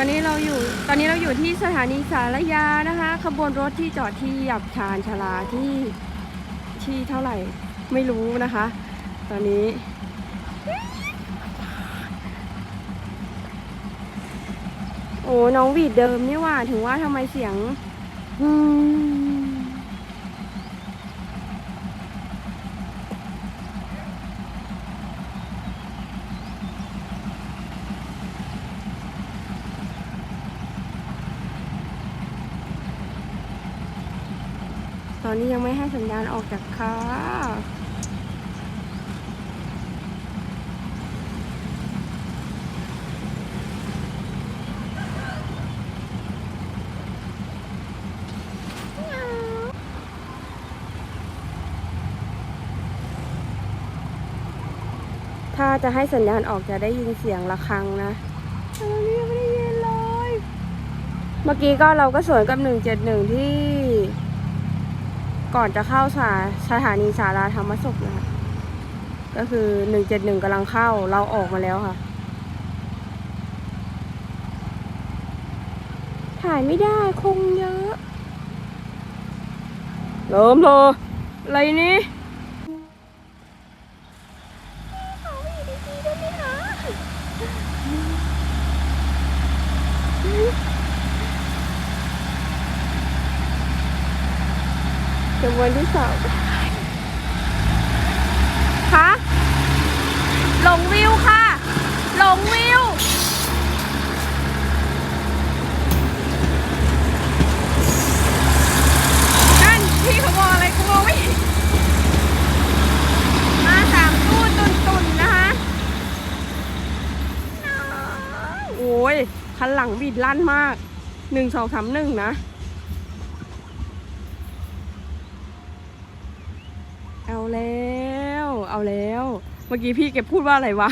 ตอนนี้เราอยู่ตอนนี้เราอยู่ที่สถานีสารยานะคะ ขบวนรถที่จอดที่หยับชานชลาที่ที่เท่าไหร่ไม่รู้นะคะ ตอนนี้ โอ้น้องวีดเดิมนี่ว่า ถึงว่าทำไมเสียง อืม อนนี้ยังไม่ให้สัญญาณออกจากค่ะถ้าจะให้สัญญาณออกจะได้ยินเสียงระฆังนะแต่ตอนนี้ยังไม่ได้ยินเลย เมื่อกี้ก็เราก็สวนกับ171ที่ ก่อนจะเข้าสาสถานีสาราธรรมศพนะคะก็คือหนึ่งเจ็ดหนึ่งกำลังเข้าเราออกมาแล้วค่ะ ถ่ายไม่ได้คงเยอะเริ่มเลยอะไรนี่ เป็นวันที่สองคะหลงวิวค่ะ หลงวิว นั่นพี่เขาบอกอะไรกูมองไม่เห็นมาสามตู้ตุนตุนๆนะคะ โอ้ยคันหลังบิดลั่นมากหนึ่งสองสามหนึ่งนะ เอา แล้ว เอาแล้ว เมื่อกี้พี่แกพูดว่าอะไรวะ